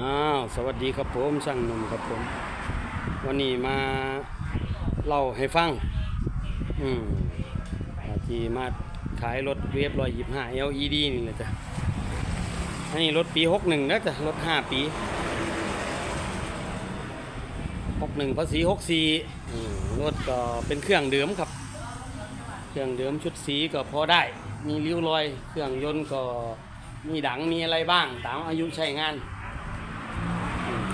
อ้าวสวัสดีครับผมช่างหนุ่มครับผม วันนี้มาเล่าให้ฟัง อืมอาที่มาขายรถเวฟร้อยยิบห้า LED นี่แหละจ้ะนี่รถปีหกหนึ่งนะจ้ะรถห้าปีหกหนึ่งภาษีหกสี่รถก็เป็นเครื่องเดิมครับ เครื่องเดิมชุดสีก็พอได้ มีริ้วรอย เครื่องยนต์ก็มีดังมีอะไรบ้าง ตามอายุใช้งาน อืม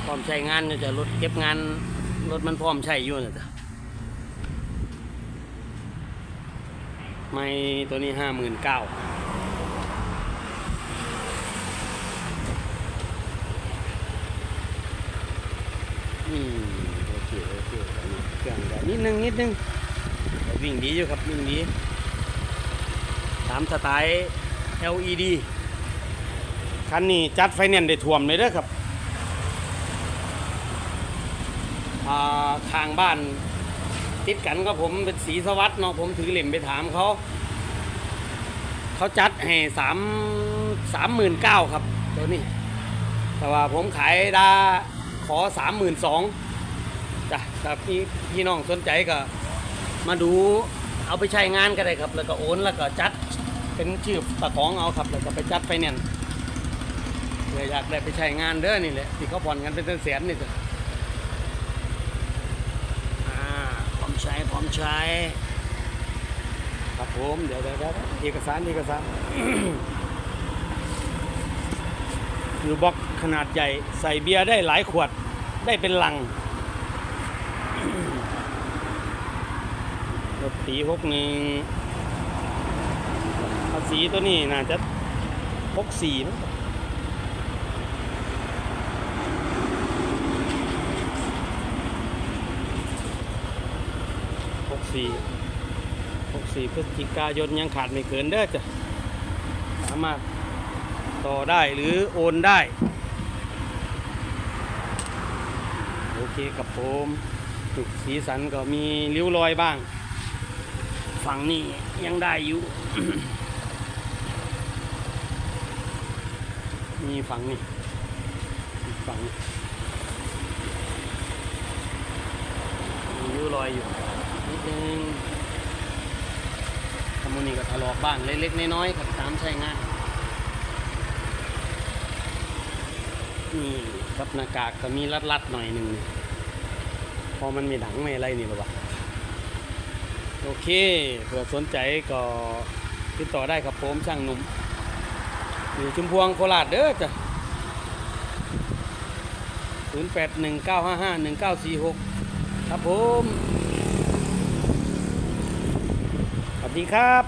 พ ร้อมใช้งานจะรถเก็บงานรถมันพร้อมใช้อยู่นะจ๊ะไม่ตัวนี้ห้าหมื่นเก้าอืมโอเคโอเคตอนนี้เครื่องก็นิดนึงนิดนึงวิ่งดีอยู่ครับวิ่งดีตามสไตล์ LED คันนี้จัดไฟแนนซ์ได้ท่วมเลยเด้อครับ อ่าทางบ้าน ติดกันก็ผมเป็นสีสวัสด์เนาะผมถือเหล่มไปถามเขาเขาจัดให้สามสามหมื่นเก้าครับ ตัวนี้ แต่ว่าผมขายดาขอสามหมื่นสองจ้ะถ้าพี่พี่น้องสนใจก็มาดูเอาไปใช้งานก็ได้ครับ แล้วก็โอนแล้วก็จัดเป็นชื่อตะของเอาครับ แล้วก็ไปจัดไฟแนนซ์เพื่อยากได้ไปใช้งานเด้อนี่แหละที่เขาผ่อนกันเป็นแสนๆนี่จ้ะอ่าพร้อม ใช้พร้อมใช้ ครับผมเดี๋ยวเดี๋ยวเอกสารเอกสารอยู่บล็อกขนาดใหญ่ ใส่เบียร์ได้หลายขวดได้เป็นลังรถปีหกหนึ่งภาษีตัวนี้น่าจะหกสี่มั้ง หกสี่พฤศจิกายนยังขาดไม่เกินเด้อจ้ะสามารถต่อได้หรือโอนได้ โอเคกับผมจุกสีสันก็มีริ้วรอยบ้าง ฝั่งนี้ยังได้อยู่ มีฝั่งนี้ฝั่งนี้มีริ้วรอยอยู่ นึงทำมนี่ก็ทะเลาะบ้างเล็กๆน้อยๆครับตามใช้งานนี่รับหน้ากากก็มีรัดๆหน่อยหนึ่งพอมันมีดังไม่อะไรนี่หรอวะโอเคเผื่อสนใจก็ติดต่อได้ครับผมช่างหนุ่มอยู่ชุมพวงโคราชเด้อจ้ะ0819551946 ครับผม วัสดีครับ